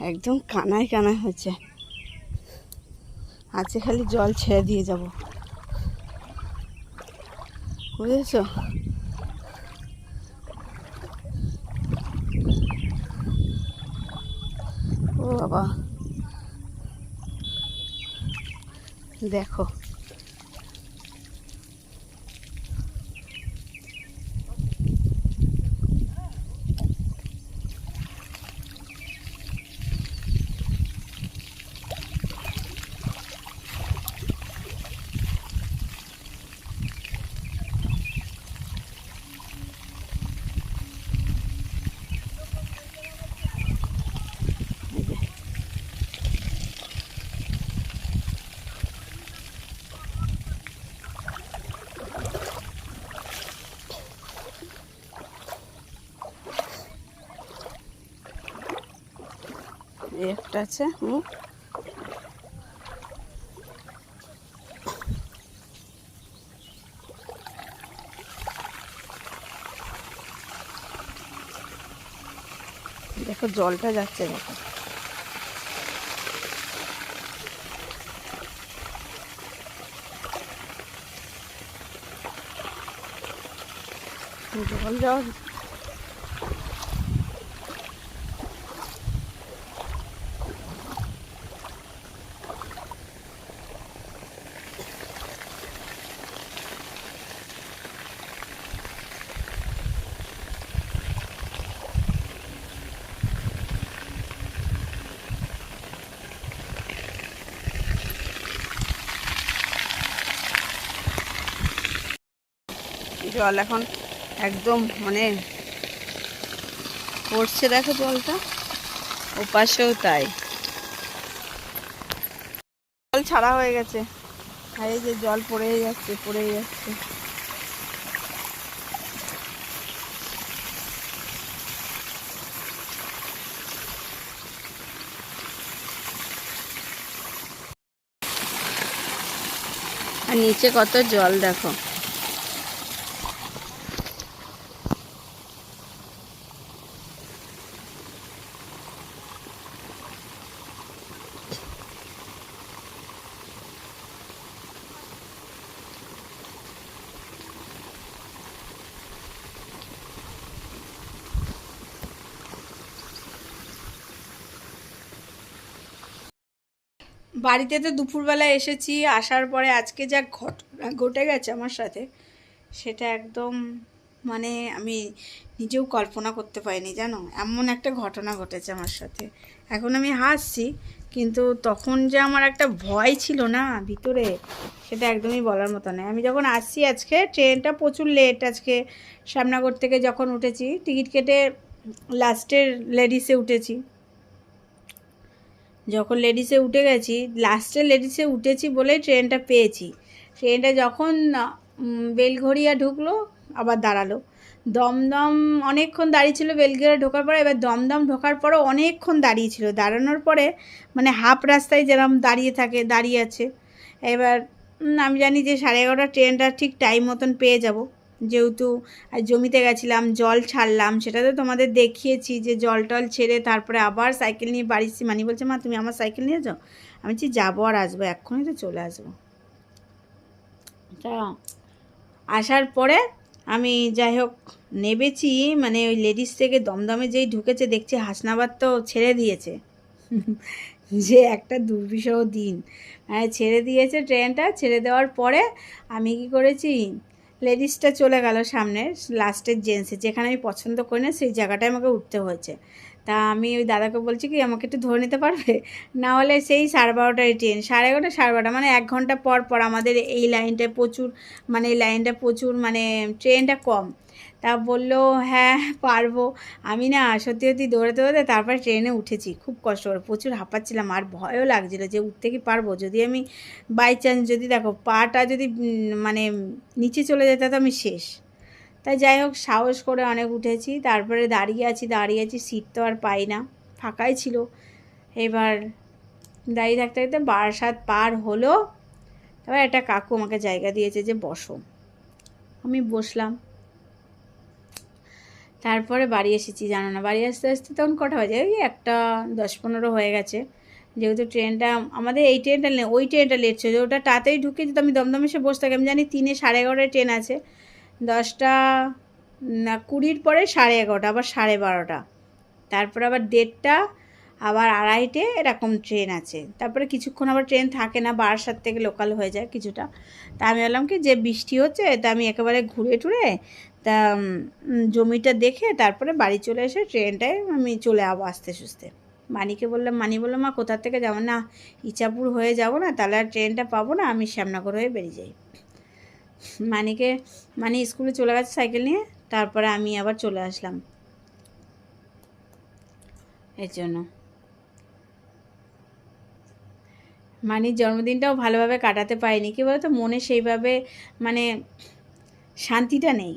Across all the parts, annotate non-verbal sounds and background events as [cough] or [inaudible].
একদম কানায় কানায় হচ্ছে আজকে খালি জল ছেড়ে দিয়ে যাব। বুঝেছ? ও বাবা। দেখো এই যে একটা আছে হুম। দেখো জলটা যাচ্ছে দেখো। জল যাওয়া জল এখন একদম মানে পড়ছে দেখো জলটা। ওপাশেও তাই। জল ছাড়া হয়ে গেছে। আর এই যে জল পড়েই যাচ্ছে পড়েই যাচ্ছে। আর নিচে কত জল দেখো। বাড়িতে তো দুপুরবেলা এসেছি, আসার পরে আজকে যা ঘটনা ঘটে গেছে আমার সাথে, সেটা একদম মানে আমি নিজেও কল্পনা করতে পারিনি, জানো? এমন একটা ঘটনা ঘটেছে আমার সাথে। এখন আমি হাসছি, কিন্তু তখন যে আমার একটা ভয় ছিল না ভিতরে, সেটা একদমই বলার মতো নয়। আমি যখন আসছি আজকে, ট্রেনটা প্রচুর লেট আজকে। শ্যামনগর থেকে যখন উঠেছি, টিকিট কেটে লাস্টের লেডিসে উঠেছি। যখন লেডিসে উঠে গেছি লাস্টে লেডিসে উঠেছি বলেই ট্রেনটা পেয়েছি। ট্রেনটা যখন বেলঘড়িয়া ঢুকলো, আবার দাঁড়াল। দমদম অনেকক্ষণ দাঁড়িয়ে ছিল বেলঘড়িয়া ঢোকার পরে, এবার দমদম ঢোকার পরেও অনেকক্ষণ দাঁড়িয়ে ছিল। দাঁড়ানোর পরে মানে হাফ রাস্তায় যেরকম দাঁড়িয়ে থাকে, দাঁড়িয়ে আছে। এবার আমি জানি যে সাড়ে এগারোটা ট্রেনটা ঠিক টাইম মতন পেয়ে যাব। যেহেতু জমিতে গেছিলাম, জল ছাড়লাম সেটা তো তোমাদের দেখিয়েছি যে জল টল ছেড়ে তারপরে আবার সাইকেল নিয়ে বাড়ি মানি বলছে, মা, তুমি আমার সাইকেল নিয়ে যাও? আমি বলছি, যাব আর আসব, এক্ষুনি তো চলে আসব। তা আসার পরে আমি যাই হোক নেবেছি মানে ওই লেডিস থেকে দমদমে যেই ঢুকেছে, দেখছি হাসনাবাদ তো ছেড়ে দিয়েছে। [laughs] যে একটা দুর্বিষহ দিন। মানে ছেড়ে দিয়েছে ট্রেনটা ছেড়ে দেওয়ার পরে আমি কি করেছি লেডিসটা চলে গেল সামনে লাস্টের জেন্টসে যেখানে আমি পছন্দ করি না, সেই জায়গাটায় আমাকে উঠতে হয়েছে। তা আমি ওই দাদাকে বলছি কি, আমাকে একটু ধরে নিতে পারবে? না হলে সেই সাড়ে বারোটায় ট্রেন, সাড়ে এগারোটা, সাড়ে বারোটা মানে এক ঘণ্টা পর পর আমাদের এই লাইনটায় প্রচুর মানে এই লাইনটা প্রচুর মানে ট্রেনটা কম। তা বলল হ্যাঁ পারব। আমি না সত্যি সত্যি দৌড়াতে দৌড়াতে তারপর ট্রেনে উঠেছি, খুব কষ্ট করে, প্রচুর হাঁপাচ্ছিলাম, আর ভয়ও লাগছিল যে উঠতে কি পারব? যদি আমি বাই চান্স যদি দেখো, পাটা যদি মানে নিচে চলে যেত, তো আমি শেষ। তাই যাই হোক, সাহস করে অনেক উঠেছি। তারপরে দাঁড়িয়ে আছি দাঁড়িয়ে আছি, সিট তো আর পাই না। ফাঁকাই ছিল। এবার দাঁড়িয়ে থাকতে থাকতে বারাসাত পার হলো। তারপর একটা কাকু আমাকে জায়গা দিয়েছে যে বসো। আমি বসলাম। তারপরে বাড়ি এসেছি, জানো না। বাড়ি আসতে আসতে তখন কটা বাজে? ওই একটা দশ পনেরো হয়ে গেছে। যেহেতু ট্রেনটা, আমাদের এই ট্রেনটা ওই ট্রেনটা লেট ছিল। ওটা তাতেই ঢুকে যেত আমি দমদমে এসে বসে থাকি, আমি জানি তিনে সাড়ে এগারোটায় ট্রেন আছে। দশটা, না, কুড়ির পরে সাড়ে এগারোটা, আবার সাড়ে বারোটা। তারপর আবার দেড়টা, আবার আড়াইটে এরকম ট্রেন আছে। তারপরে কিছুক্ষণ আবার ট্রেন থাকে না বারাসাত থেকে লোকাল হয়ে যায় কিছুটা। তা আমি বললাম কি, যে বৃষ্টি হচ্ছে, তা আমি একেবারে ঘুরে টুরে, তা জমিটা দেখে তারপরে বাড়ি চলে এসে ট্রেনটায় আমি চলে যাব আস্তে সুস্তে মানিকে বললাম, মানি বলল, মা, কোথা থেকে যাব? না ইচাপুর হয়ে যাব না, তাহলে আর ট্রেনটা পাবো না, আমি শ্যামনগর হয়ে বেরিয়ে যাই। মানিকে মানে স্কুলে চলে গেছে সাইকেল নিয়ে, তারপরে আমি আবার চলে আসলাম। এর জন্য। মানির জন্মদিনটাও ভালোভাবে কাটাতে পারিনি। কী বলতো? মনে সেইভাবে মানে শান্তিটা নেই।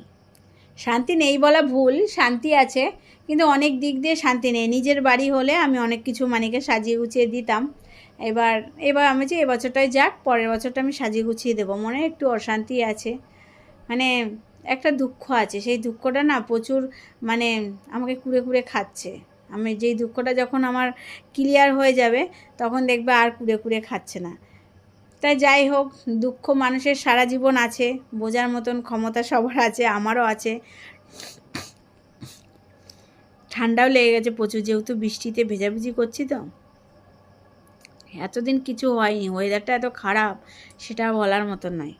শান্তি নেই বলা ভুল, শান্তি আছে, কিন্তু অনেক দিক দিয়ে শান্তি নেই। নিজের বাড়ি হলে আমি অনেক কিছু মানিকে সাজিয়ে গুছিয়ে দিতাম। এবার এবার আমি যে এবছরটাই যাক, পরের বছরটা আমি সাজিয়ে গুছিয়ে দেবো। মনে একটু অশান্তি আছে। মানে একটা দুঃখ আছে। সেই দুঃখটা না প্রচুর মানে আমাকে কুড়ে কুড়ে খাচ্ছে। আমি যেই দুঃখটা যখন আমার ক্লিয়ার হয়ে যাবে, তখন দেখবে আর কুড়ে কুড়ে খাচ্ছে না। তাই যাই হোক, দুঃখ মানুষের সারা জীবন আছে। বোঝার মতন ক্ষমতা সবার আছে, আমারও আছে। ঠান্ডাও লেগে গেছে প্রচুর, যেহেতু বৃষ্টিতে ভেজাভুজি করছি তো। এতদিন কিছু হয়নি ওয়েদারটা এত খারাপ, সেটা বলার মতো নয়।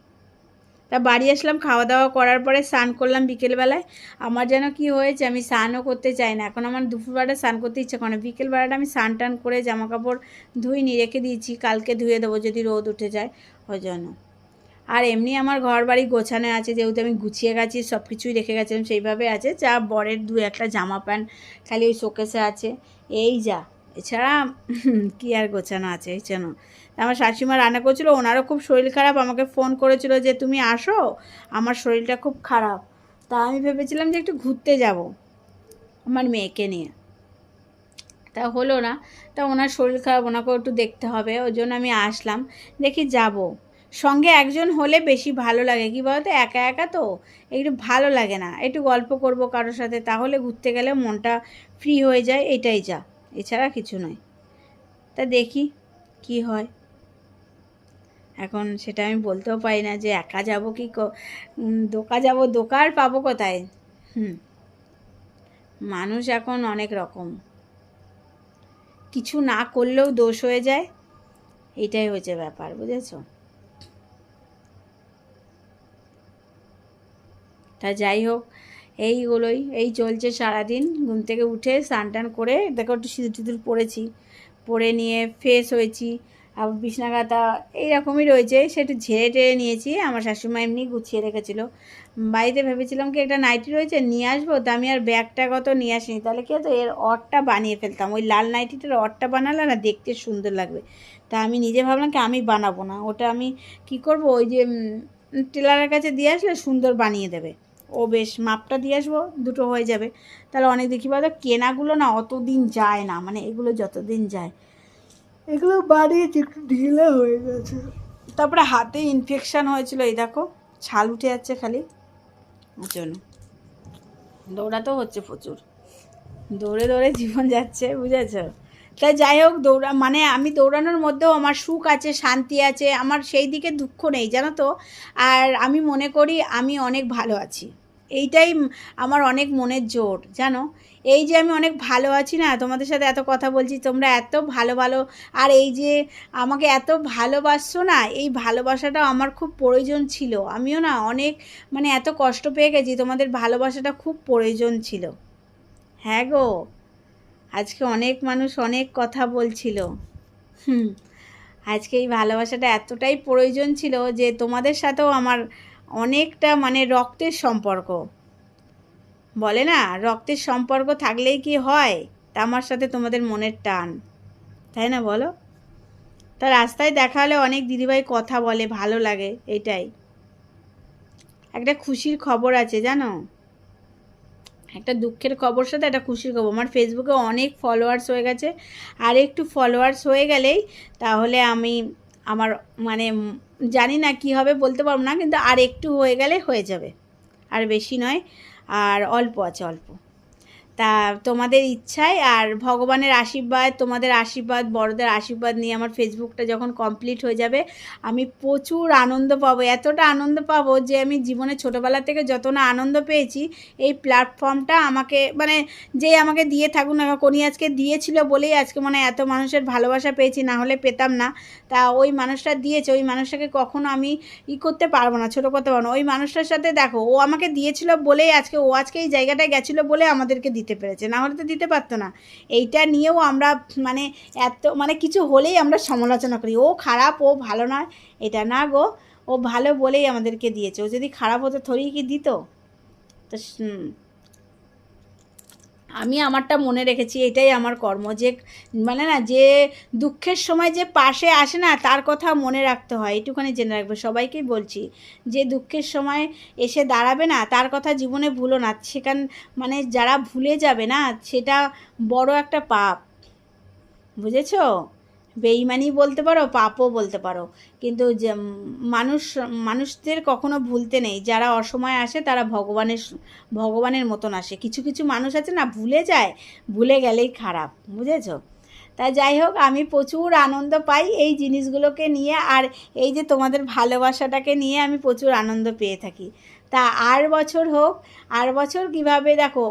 তা বাড়ি আসলাম খাওয়া দাওয়া করার পরে স্নান করলাম বিকেলবেলায়। আমার যেন কি হয়েছে, আমি স্নানও করতে চাই না। এখন আমার দুপুরবেলাটা স্নান করতে ইচ্ছে করে বিকেলবেলাটা আমি স্নান টান করে জামা কাপড় ধুইনি, রেখে দিয়েছি। কালকে ধুয়ে দেবো যদি রোদ উঠে যায়, ওই জন্য। আর এমনি আমার ঘর বাড়ি গোছানো আছে, যেহেতু আমি গুছিয়ে গেছি সব কিছুই রেখে গেছিলাম, সেইভাবে আছে। যা বরের দু একটা জামা প্যান্ট, খালি ওই শোকেসে আছে। এই যা। এছাড়া কি আর গোছানো আছে, এই জন্য আমার শাশুমা রান্না করছিল, ওনারও খুব শরীর খারাপ, আমাকে ফোন করেছিল যে, তুমি আসো, আমার শরীরটা খুব খারাপ। তা আমি ভেবেছিলাম যে, একটু ঘুরতে যাব আমার মেয়েকে নিয়ে। তা হলো না, তা ওনার শরীর খারাপ, ওনাকেও একটু দেখতে হবে, ওই জন্য আমি আসলাম, দেখি যাব। সঙ্গে একজন হলে বেশি ভালো লাগে, কি বলতো, একা একা তো একটু ভালো লাগে না। একটু গল্প করব কারোর সাথে, তাহলে ঘুরতে গেলে মনটা ফ্রি হয়ে যায়, এটাই যা। এছাড়া কিছু নয়। তা দেখি কি হয়। এখন সেটা আমি বলতেও পারি না যে একা যাব কি দোকা যাব দোকা আর পাবো কোথায়? হুম। মানুষ এখন অনেক রকম। কিছু না করলেও দোষ হয়ে যায়। এটাই হচ্ছে ব্যাপার, বুঝেছ? তা যাই হোক এইগুলোই এই চলছে সারাদিন। ঘুম থেকে উঠে স্নান টান করে, দেখো একটু সিঁদুর টিঁদুর পরেছি পরে নিয়ে ফ্রেশ হয়েছি। আবার বিছনাকাতা এইরকমই রয়েছে, সেটা ঝেড়ে টেড়ে নিয়েছি। আমার শাশুমা এমনি গুছিয়ে রেখেছিল। বাড়িতে ভেবেছিলাম কি একটা নাইটি রয়েছে, নিয়ে আসব, তা আমি আর ব্যাগটা কত নিয়ে আসিনি। তাহলে কি হতো, এর অরটা বানিয়ে ফেলতাম। ওই লাল নাইটিটার অরটা বানালে না দেখতে সুন্দর লাগবে। তা আমি নিজে ভাবলাম কি আমি বানাবো না, ওটা আমি কি করব? ওই যে টেলারের কাছে দিয়ে আসলে সুন্দর বানিয়ে দেবে। ও বেশ মাপটা দিয়ে আসব দুটো হয়ে যাবে। তাহলে অনেক দেখি বলো কেনাগুলো না অত দিন যায় না মানে এগুলো যতদিন যায়। এগুলো বাড়িয়েছি একটু ঢিলে হয়ে গেছে। তারপরে হাতে ইনফেকশান হয়েছিল এই দেখো ছাল উঠে যাচ্ছে খালি। জন্য। দৌড়াতেও হচ্ছে প্রচুর। দৌড়ে দৌড়ে জীবন যাচ্ছে বুঝেছ? তাই যাই হোক দৌড়া মানে আমি দৌড়ানোর মধ্যেও আমার সুখ আছে শান্তি আছে আমার সেই দিকে দুঃখ নেই জানো তো? আর আমি মনে করি আমি অনেক ভালো আছি। এইটাই আমার অনেক মনের জোর, জানো? এই যে আমি অনেক ভালো আছি না, তোমাদের সাথে এত কথা বলছি, তোমরা এত ভালো ভালো, আর এই যে আমাকে এত ভালোবাসছো না, এই ভালোবাসাটা আমার খুব প্রয়োজন ছিল। আমিও না অনেক মানে এত কষ্ট পেয়ে গেছি, তোমাদের ভালোবাসাটা খুব প্রয়োজন ছিল। হ্যাঁ গো, আজকে অনেক মানুষ অনেক কথা বলছিল। হুম, আজকে এই ভালোবাসাটা এতটাই প্রয়োজন ছিল যে তোমাদের সাথেও আমার অনেকটা মানে রক্তের সম্পর্ক। বলে না, রক্তের সম্পর্ক থাকলেই কি হয়? তা আমার সাথে তোমাদের মনের টান। তাই না বলো? তা রাস্তায় দেখা হলে অনেক দিদিভাই কথা বলে, ভালো লাগে, এটাই। একটা খুশির খবর আছে, জানো? একটা দুঃখের খবর, সাথে একটা খুশির খবর। আমার ফেসবুকে অনেক ফলোয়ার্স হয়ে গেছে। আর একটু ফলোয়ার্স হয়ে গেলেই তাহলে আমি আমার মানে জানি না কি হবে বলতে পারব না, কিন্তু আর একটু হয়ে গেলে হয়ে যাবে। আর বেশি নয়, আর অল্প আছে, অল্প। তা তোমাদের ইচ্ছায় আর ভগবানের আশীর্বাদ, তোমাদের আশীর্বাদ, বড়দের আশীর্বাদ নিয়ে আমার ফেসবুকটা যখন কমপ্লিট হয়ে যাবে, আমি প্রচুর আনন্দ পাবো। এতটা আনন্দ পাবো যে আমি জীবনে ছোটোবেলা থেকে যত না আনন্দ পেয়েছি, এই প্ল্যাটফর্মটা আমাকে মানে যে আমাকে দিয়ে থাকুন না কোনি আজকে দিয়েছিল বলেই আজকে মানে এত মানুষের ভালোবাসা পেয়েছি, না হলে পেতাম না। তা ওই মানুষটা দিয়েছে, ওই মানুষটাকে কখনো আমি ই করতে পারব না, ছোটো করতে পারব না। ওই মানুষটার সাথে দেখো, ও আমাকে দিয়েছিল বলেই আজকে, ও আজকে এই জায়গাটায় গেছিল বলে আমাদেরকে দিতে পেরেছে। না হলে তো দিতে পারতো না। এইটা নিয়েও আমরা মানে এত মানে কিছু হলেই আমরা সমালোচনা করি। ও খারাপ, ও ভালো নয়। এটা না গো। ও ভালো বলেই আমাদেরকে দিয়েছে। ও যদি খারাপ হতো, থরেই কি দিত? তো আমি আমারটা মনে রেখেছি, এটাই আমার কর্ম যে মানে না, যে দুঃখের সময় যে পাশে আসে না, তার কথা মনে রাখতে হয়। এটুখানি জেনে রাখবে। সবাইকেই বলছি, যে দুঃখের সময় এসে দাঁড়াবে না, তার কথা জীবনে ভুলো না। সেখান মানে যারা ভুলে যাবে না, সেটা বড় একটা পাপ। বুঝেছ? বেইমানি বলতে পারো, পাপও বলতে পারো। কিন্তু যে মানুষ, মানুষদের কখনো ভুলতে নেই। যারা অসময়ে আসে, তারা ভগবানের ভগবানের মতন আসে। কিছু কিছু মানুষ আছে না, ভুলে যায়। ভুলে গেলেই খারাপ, বুঝেছ? তা যাই হোক, আমি প্রচুর আনন্দ পাই এই জিনিসগুলোকে নিয়ে। আর এই যে তোমাদের ভালোবাসাটাকে নিয়ে আমি প্রচুর আনন্দ পেয়ে থাকি। তা আর বছর হোক, আর বছর কীভাবে, দেখো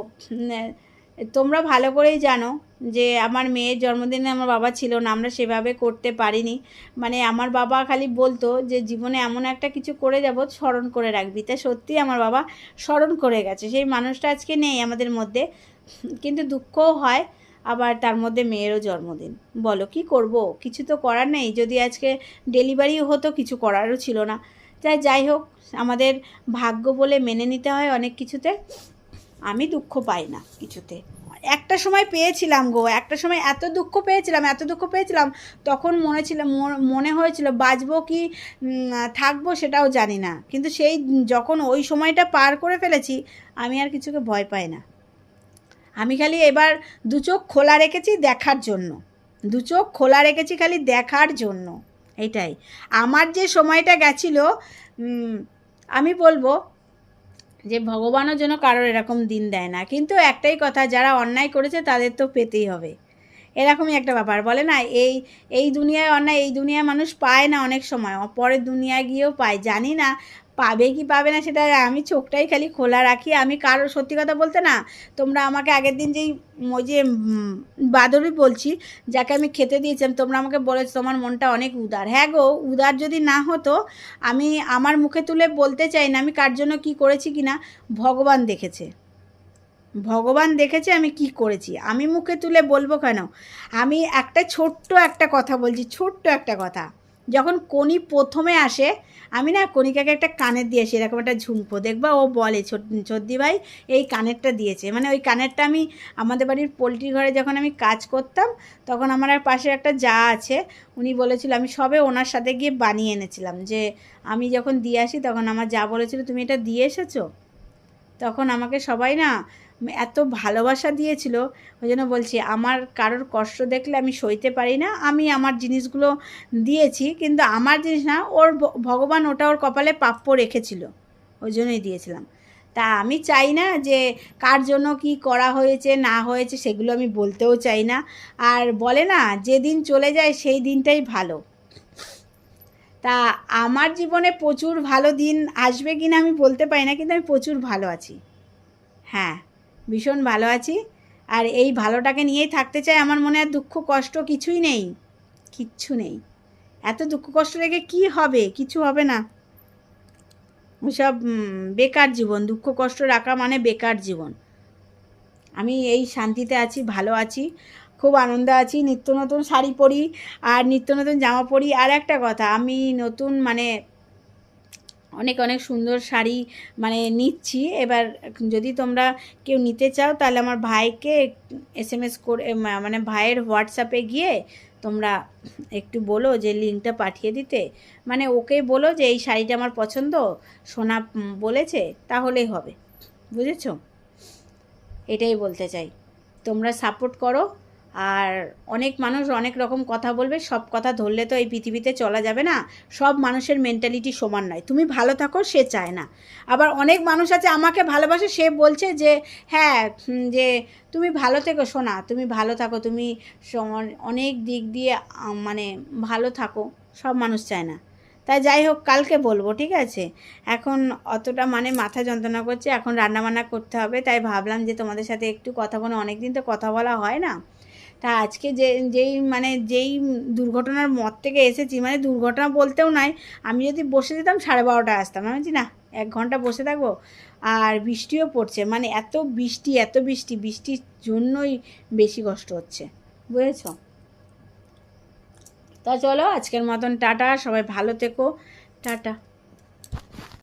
তোমরা ভালো করেই জানো যে আমার মেয়ের জন্মদিনে আমার বাবা ছিল না, আমরা সেভাবে করতে পারিনি। মানে আমার বাবা খালি বলতো যে, জীবনে এমন একটা কিছু করে যাব, স্মরণ করে রাখবি। তা সত্যি আমার বাবা স্মরণ করে গেছে। সেই মানুষটা আজকে নেই আমাদের মধ্যে, কিন্তু দুঃখও হয়। আবার তার মধ্যে মেয়েরও জন্মদিন। বলো, কি করব? কিছু তো করার নেই। যদি আজকে ডেলিভারিও হতো, কিছু করারও ছিল না। তাই যাই হোক, আমাদের ভাগ্য বলে মেনে নিতে হয় অনেক কিছুতে। আমি দুঃখ পাই না কিছুতে। একটা সময় পেয়েছিলাম গো, একটা সময় এত দুঃখ পেয়েছিলাম, এত দুঃখ পেয়েছিলাম, তখন মনে ছিল মন- হয়েছিল বাঁচবো কি থাকব সেটাও জানি না। কিন্তু সেই যখন ওই সময়টা পার করে ফেলেছি, আমি আর কিছুকে ভয় পাই না। আমি খালি এবার দু চোখ খোলা রেখেছি দেখার জন্য। দু চোখ খোলা রেখেছি খালি দেখার জন্য। এটাই আমার যে সময়টা গেছিল আমি বলব যে ভগবানও যেন কারোর এরকম দিন দেয় না। কিন্তু একটাই কথা, যারা অন্যায় করেছে তাদের তো পেতেই হবে। এরকমই একটা ব্যাপার। বলে না, এই এই দুনিয়ায় অন্যায়, এই দুনিয়ায় মানুষ পায় না অনেক সময়। পরের দুনিয়ায় গিয়েও পায়। জানি না পাবে কি পাবে না সেটা আমি চোখটাই খালি খোলা রাখি। আমি কারোর সত্যি কথা বলতে না তোমরা আমাকে আগের দিন যেই ওই যে উম, বাদরি বলছি যাকে আমি খেতে দিয়েছিলাম তোমরা আমাকে বলেছ তোমার মনটা অনেক উদার। হ্যাঁ গো উদার যদি না হতো আমি আমার মুখে তুলে বলতে চাই না আমি কার জন্য কি করেছি কি না ভগবান দেখেছে। ভগবান দেখেছে আমি কি করেছি। আমি মুখে তুলে বলব কেন? আমি একটা ছোট্ট একটা কথা বলছি ছোট্ট একটা কথা। যখন কনি প্রথমে আসে, আমি না কণিকাকে একটা কানের দিয়ে আসি, এরকম একটা ঝুমকো দেখবা ও বলে চদ্দি ভাই এই কানেরটা দিয়েছে। মানে ওই কানেরটা আমি, আমাদের বাড়ির পোলট্রি ঘরে যখন আমি কাজ করতাম, তখন আমার পাশে একটা যা আছে, উনি বলেছিল, আমি সবে ওনার সাথে গিয়ে বানিয়ে এনেছিলাম। যে আমি যখন দিয়ে আসি, তখন আমার যা বলেছিল, তুমি এটা দিয়ে এসেছ? তখন আমাকে সবাই না এত ভালোবাসা দিয়েছিল, ওই জন্য বলছি, আমার কারোর কষ্ট দেখলে আমি সইতে পারি না, আমি আমার জিনিসগুলো দিয়েছি, কিন্তু আমার জিনিস না, ওর ভগবান ওটা ওর কপালে প্রাপ্য রেখেছিল, ওই জন্যই দিয়েছিলাম। তা আমি চাই না যে কার জন্য কি করা হয়েছে, না হয়েছে, সেগুলো আমি বলতেও চাই না। আর বলে না, যেদিন চলে যায় সেই দিনটাই ভালো। তা আমার জীবনে প্রচুর ভালো দিন আসবে কি না আমি বলতে পারি না, কিন্তু আমি প্রচুর ভালো আছি। হ্যাঁ। ভীষণ ভালো আছি। আর এই ভালোটাকে নিয়েই থাকতে চাই আমার মনে আর দুঃখ কষ্ট কিছুই নেই। কিচ্ছু নেই। এত দুঃখ কষ্ট রেখে কি হবে? কিছু হবে না। উম, বেকার জীবন। দুঃখ কষ্ট রাখা মানে বেকার জীবন। আমি এই শান্তিতে আছি ভালো আছি খুব আনন্দে আছি। নিত্য নতুন শাড়ি পরি আর নিত্য নতুন জামা পরি। আর একটা কথা আমি নতুন মানে অনেক অনেক সুন্দর শাড়ি মানে নিচ্ছি। এবার যদি তোমরা কেউ নিতে চাও, তাহলে আমার ভাইকে এস এম এস করে মানে ভাইয়ের হোয়াটসঅ্যাপে গিয়ে তোমরা একটু বলো যে লিঙ্কটা পাঠিয়ে দিতে। মানে ওকে বলো যে এই শাড়িটা আমার পছন্দ, সোনা বলেছে, তাহলেই হবে। বুঝেছ? এটাই বলতে চাই। তোমরা সাপোর্ট করো। আর অনেক মানুষ অনেক রকম কথা বলবে, সব কথা ধরলে তো এই পৃথিবীতে চলা যাবে না। সব মানুষের মেন্টালিটি সমান নয়। তুমি ভালো থাকো, সে চায় না। আবার অনেক মানুষ আছে, আমাকে ভালোবাসে, সে বলছে যে হ্যাঁ যে, তুমি ভালো থেকো, শোনা, তুমি ভালো থাকো, তুমি অনেক দিক দিয়ে মানে ভালো থাকো, সব মানুষ চায় না। তাই যাই হোক, কালকে বলব, ঠিক আছে? এখন অতটা মানে মাথা যন্ত্রণা করছে, এখন রান্নাবান্না করতে হবে, তাই ভাবলাম যে তোমাদের সাথে একটু কথা বলে অনেক দিন তো কথা বলা হয় না। তা আজকে যে, যেই মানে যেই দুর্ঘটনার মত থেকে এসেছি মানে দুর্ঘটনা বলতেও নাই। আমি যদি বসে যেতাম, সাড়ে বারোটা আসতাম। আমি না, এক ঘণ্টা বসে থাকব। আর বৃষ্টিও পড়ছে। মানে এত বৃষ্টি এত বৃষ্টি, বৃষ্টির জন্যই বেশি কষ্ট হচ্ছে। বুঝেছ? তা চলো, আজকের মতন টাটা। সবাই ভালো থেকো। টাটা।